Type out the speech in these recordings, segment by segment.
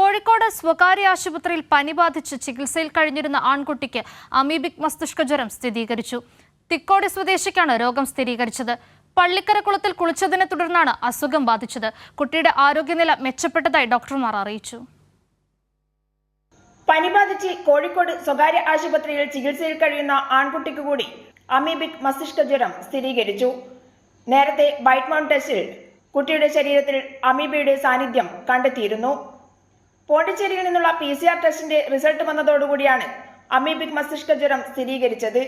കോഴിക്കോട് സ്വകാര്യ ആശുപത്രിയിൽ പനി ബാധിച്ച് ചികിത്സയിൽ കഴിഞ്ഞിരുന്ന ആൺകുട്ടിക്ക് അമീബിക് മസ്തിഷ്ക ജ്വരം സ്ഥിരീകരിച്ചു. തിക്കോടി സ്വദേശിക്കാണ് രോഗം സ്ഥിരീകരിച്ചത്. പള്ളിക്കര കുളത്തിൽ കുളിച്ചതിനെ തുടർന്നാണ് അസുഖം ബാധിച്ചത്. കുട്ടിയുടെ ആരോഗ്യനില മെച്ചപ്പെട്ടതായി ഡോക്ടർമാർ അറിയിച്ചു. പനി ബാധിച്ച് കോഴിക്കോട് സ്വകാര്യ ആശുപത്രിയിൽ ചികിത്സയിൽ കഴിയുന്ന ആൺകുട്ടിക്ക് കൂടി അമീബിക് മസ്തിഷ്ക ജ്വരം സ്ഥിരീകരിച്ചു. നേരത്തെ വൈറ്റ് മൗണ്ട് ടെസ്റ്റിൽ കുട്ടിയുടെ ശരീരത്തിൽ അമീബയുടെ സാന്നിധ്യം കണ്ടെത്തിയിരുന്നു. പോണ്ടിച്ചേരിയിൽ നിന്നുള്ള പി സി ആർ ടെസ്റ്റിന്റെ റിസൾട്ട് വന്നതോടുകൂടിയാണ് അമീബിക് മസ്തിഷ്ക ജ്വരം സ്ഥിരീകരിച്ചത്.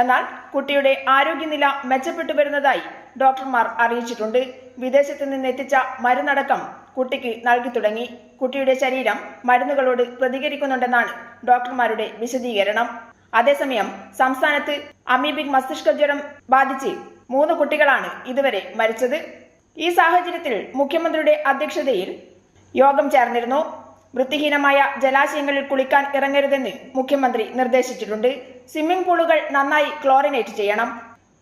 എന്നാൽ കുട്ടിയുടെ ആരോഗ്യനില മെച്ചപ്പെട്ടു വരുന്നതായി ഡോക്ടർമാർ അറിയിച്ചിട്ടുണ്ട്. വിദേശത്ത് നിന്ന് എത്തിച്ച മരുന്നടക്കം കുട്ടിക്ക് നൽകി തുടങ്ങി. കുട്ടിയുടെ ശരീരം മരുന്നുകളോട് പ്രതികരിക്കുന്നുണ്ടെന്നാണ് ഡോക്ടർമാരുടെ വിശദീകരണം. അതേസമയം സംസ്ഥാനത്ത് അമീബിക് മസ്തിഷ്ക ജ്വരം ബാധിച്ച് മൂന്ന് കുട്ടികളാണ് ഇതുവരെ മരിച്ചത്. ഈ സാഹചര്യത്തിൽ മുഖ്യമന്ത്രിയുടെ അധ്യക്ഷതയിൽ യോഗം ചേർന്നിരുന്നു. വൃത്തിഹീനമായ ജലാശയങ്ങളിൽ കുളിക്കാൻ ഇറങ്ങരുതെന്ന് മുഖ്യമന്ത്രി നിർദ്ദേശിച്ചിട്ടുണ്ട്. സ്വിമ്മിംഗ് പൂളുകൾ നന്നായി ക്ലോറിനേറ്റ് ചെയ്യണം.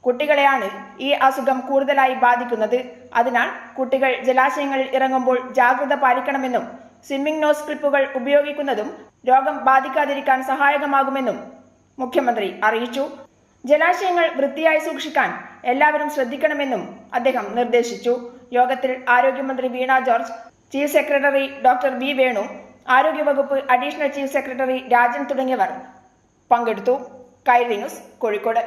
കുട്ടികളെയാണ് ഈ അസുഖം കൂടുതലായി ബാധിക്കുന്നത്. അതിനാൽ കുട്ടികൾ ജലാശയങ്ങളിൽ ഇറങ്ങുമ്പോൾ ജാഗ്രത പാലിക്കണമെന്നും സ്വിമ്മിംഗ് നോസ് ക്ലിപ്പുകൾ ഉപയോഗിക്കുന്നതും രോഗം ബാധിക്കാതിരിക്കാൻ സഹായകമാകുമെന്നും മുഖ്യമന്ത്രി അറിയിച്ചു. ജലാശയങ്ങൾ വൃത്തിയായി സൂക്ഷിക്കാൻ എല്ലാവരും ശ്രദ്ധിക്കണമെന്നും അദ്ദേഹം നിർദ്ദേശിച്ചു. യോഗത്തിൽ ആരോഗ്യമന്ത്രി Veena George chief secretary doctor V Venu ആരോഗ്യവകുപ്പ് അഡീഷണൽ ചീഫ് സെക്രട്ടറി രാജൻ തുടങ്ങിയവർ പങ്കെടുത്തു. കൈറി ന്യൂസ് കോഴിക്കോട്.